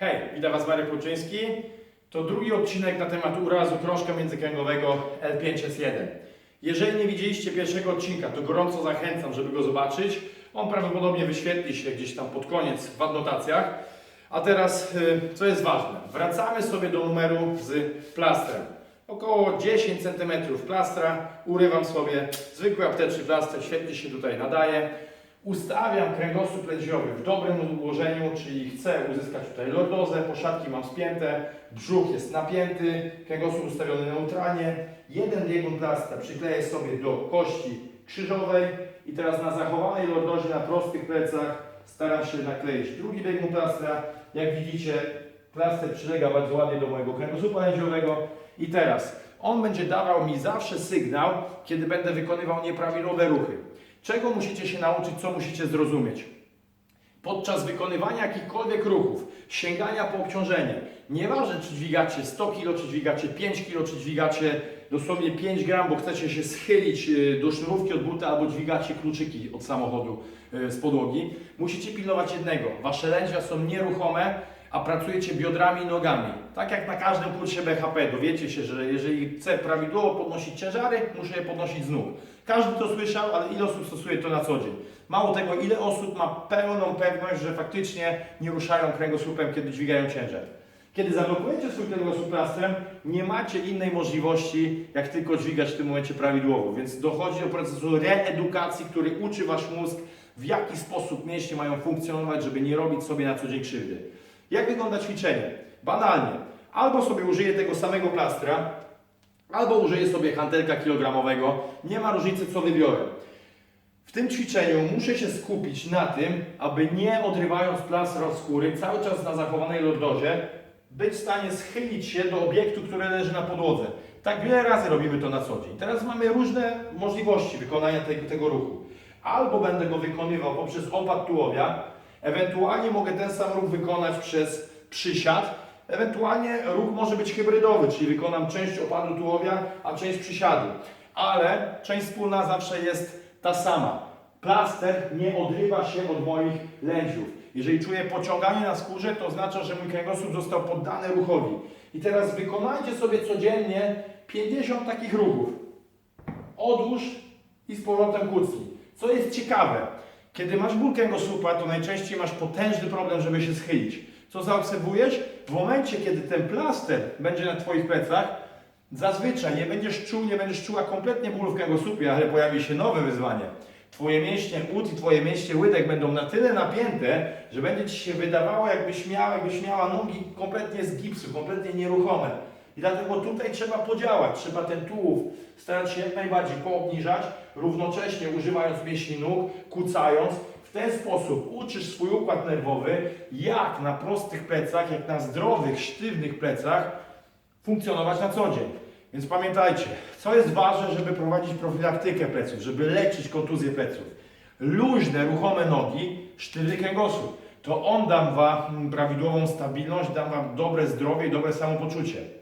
Hej, witam Was Marek Płuczyński. To drugi odcinek na temat urazu krążka międzykręgowego L5S1. Jeżeli nie widzieliście pierwszego odcinka, to gorąco zachęcam, żeby go zobaczyć. On prawdopodobnie wyświetli się gdzieś tam pod koniec w adnotacjach. A teraz, y, co jest ważne, wracamy sobie do numeru z plastrem. Około 10 cm plastra, urywam sobie zwykły apteczny plaster, świetnie się tutaj nadaje. Ustawiam kręgosłup lędźwiowy w dobrym ułożeniu, czyli chcę uzyskać tutaj lordozę, poszatki mam spięte, brzuch jest napięty, kręgosłup ustawiony neutralnie. Jeden biegun plastra przykleję sobie do kości krzyżowej i teraz na zachowanej lordozie na prostych plecach staram się nakleić drugi biegun plastra. Jak widzicie, plaster przylega bardzo ładnie do mojego kręgosłupa lędźwiowego i teraz on będzie dawał mi zawsze sygnał, kiedy będę wykonywał nieprawidłowe ruchy. Czego musicie się nauczyć, co musicie zrozumieć? Podczas wykonywania jakichkolwiek ruchów, sięgania po obciążenie, nieważne czy dźwigacie 100 kg, czy dźwigacie 5 kg, czy dźwigacie dosłownie 5 gram, bo chcecie się schylić y, do sznurówki od buta, albo dźwigacie kluczyki od samochodu y, z podłogi, musicie pilnować jednego. Wasze lędźwia są nieruchome, a pracujecie biodrami i nogami. Tak jak na każdym kursie BHP, dowiecie się, że jeżeli chcę prawidłowo podnosić ciężary, muszę je podnosić z nóg. Każdy to słyszał, ale ile osób stosuje to na co dzień? Mało tego, ile osób ma pełną pewność, że faktycznie nie ruszają kręgosłupem, kiedy dźwigają ciężar. Kiedy zablokujecie swój kręgosłup plastrem, nie macie innej możliwości, jak tylko dźwigać w tym momencie prawidłowo. Więc dochodzi do procesu reedukacji, który uczy Wasz mózg, w jaki sposób mięśnie mają funkcjonować, żeby nie robić sobie na co dzień krzywdy. Jak wygląda ćwiczenie? Banalnie. Albo sobie użyję tego samego plastra, albo użyję sobie hantelka kilogramowego. Nie ma różnicy, co wybiorę. W tym ćwiczeniu muszę się skupić na tym, aby nie odrywając plastra od skóry, cały czas na zachowanej lordozie, być w stanie schylić się do obiektu, który leży na podłodze. Tak wiele razy robimy to na co dzień. Teraz mamy różne możliwości wykonania tego, tego ruchu. Albo będę go wykonywał poprzez opad tułowia, ewentualnie mogę ten sam ruch wykonać przez przysiad, ewentualnie ruch może być hybrydowy, czyli wykonam część opadu tułowia, a część przysiadu. Ale część wspólna zawsze jest ta sama. Plaster nie odrywa się od moich lędźwiów. Jeżeli czuję pociąganie na skórze, to oznacza, że mój kręgosłup został poddany ruchowi. I teraz wykonajcie sobie codziennie 50 takich ruchów. Odłóż i z powrotem kucnij. Co jest ciekawe, kiedy masz ból kręgosłupa, to najczęściej masz potężny problem, żeby się schylić. Co zaobserwujesz? W momencie, kiedy ten plaster będzie na Twoich plecach, zazwyczaj nie będziesz czuł, nie będziesz czuła kompletnie bólu w kręgosłupie, ale pojawi się nowe wyzwanie. Twoje mięśnie ud i Twoje mięśnie łydek będą na tyle napięte, że będzie Ci się wydawało, jakbyś miała, jakbyś miała nogi kompletnie z gipsu, kompletnie nieruchome. I dlatego tutaj trzeba podziałać, trzeba ten tułów starać się jak najbardziej poobniżać, równocześnie używając mięśni nóg, kucając. W ten sposób uczysz swój układ nerwowy, jak na prostych plecach, jak na zdrowych, sztywnych plecach funkcjonować na co dzień. Więc pamiętajcie, co jest ważne, żeby prowadzić profilaktykę pleców, żeby leczyć kontuzję pleców. Luźne, ruchome nogi, sztywny kręgosłup. To on da Wam prawidłową stabilność, da Wam dobre zdrowie i dobre samopoczucie.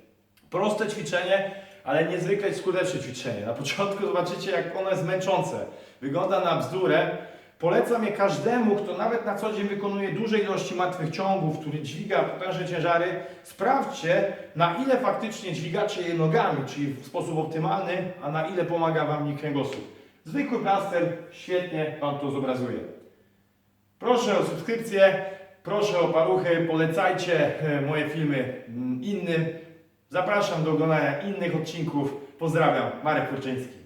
Proste ćwiczenie, ale niezwykle skuteczne ćwiczenie. Na początku zobaczycie, jak ono jest męczące. Wygląda na bzdurę. Polecam je każdemu, kto nawet na co dzień wykonuje duże ilości martwych ciągów, który dźwiga potężne ciężary. Sprawdźcie, na ile faktycznie dźwigacie je nogami, czyli w sposób optymalny, a na ile pomaga Wam nim kręgosłup. Zwykły plaster świetnie Wam to zobrazuje. Proszę o subskrypcję, proszę o paluchy, polecajcie e, moje filmy mm, innym. Zapraszam do oglądania innych odcinków. Pozdrawiam, Marek Kurczyński.